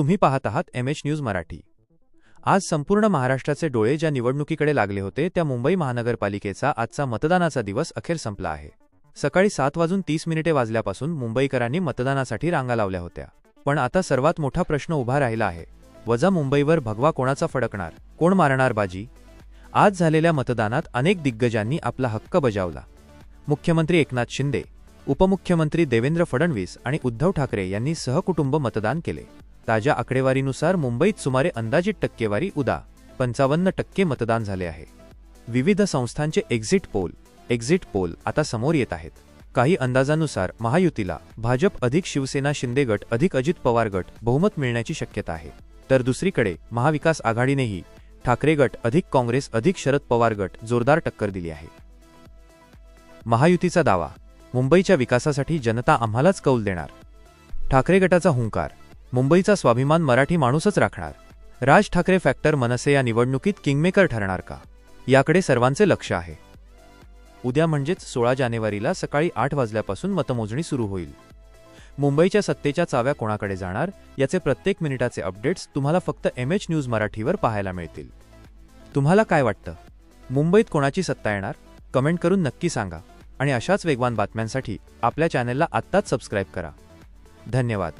तुम्ही पाहत आहात एम एच न्यूज मराठी. आज संपूर्ण महाराष्ट्राचे डोळे ज्या निवडणुकीकडे लागले होते त्या मुंबई महानगरपालिकेचा आजचा मतदानाचा दिवस अखेर संपला आहे. सकाळी सात वाजून तीस मिनिटे वाजल्यापासून मुंबईकरांनी मतदानासाठी रांगा लावल्या होत्या. पण आता सर्वात मोठा प्रश्न उभा राहिला आहे. वजा मुंबईवर भगवा कोणाचा फडकणार? कोण मारणार बाजी? आज झालेल्या मतदानात अनेक दिग्गजांनी आपला हक्क बजावला. मुख्यमंत्री एकनाथ शिंदे उपमुख्यमंत्री देवेंद्र फडणवीस आणि उद्धव ठाकरे यांनी सहकुटुंब मतदान केले. ताज्या आकडेवारीनुसार मुंबईत सुमारे अंदाजित टक्केवारी उदा. पंचावन्न टक्के मतदान झाले आहे. विविध संस्थांचे एक्झिट पोल एक्झिट पोल आता समोर येत आहेत. काही अंदाजानुसार महायुतीला भाजप अधिक शिवसेना शिंदे गट अधिक अजित पवार गट बहुमत मिळण्याची शक्यता आहे. तर दुसरीकडे महाविकास आघाडीनेही ठाकरे गट अधिक काँग्रेस अधिक शरद पवार गट जोरदार टक्कर दिली आहे. महायुतीचा दावा मुंबईच्या विकासासाठी जनता आम्हालाच कौल देणार. ठाकरे गटाचा हुंकार मुंबईचा स्वाभिमान मराठी माणूसच राखणार. राज ठाकरे फॅक्टर मनसे या निवडणुकीत किंगमेकर ठरणार का? याकडे सर्वांचे लक्ष आहे. उद्या म्हणजेच सोळा जानेवारीला सकाळी आठ वाजल्यापासून मतमोजणी सुरू होईल. मुंबईच्या सत्तेच्या चाव्या कोणाकडे जाणार? याचे प्रत्येक मिनिटाचे अपडेट्स तुम्हाला फक्त एम एच न्यूज मराठीवर पाहायला मिळतील. तुम्हाला काय वाटतं? मुंबईत कोणाची सत्ता येणार? कमेंट करून नक्की सांगा. आणि अशाच वेगवान बातम्यांसाठी आपल्या चॅनेलला आत्ताच सबस्क्राईब करा. धन्यवाद.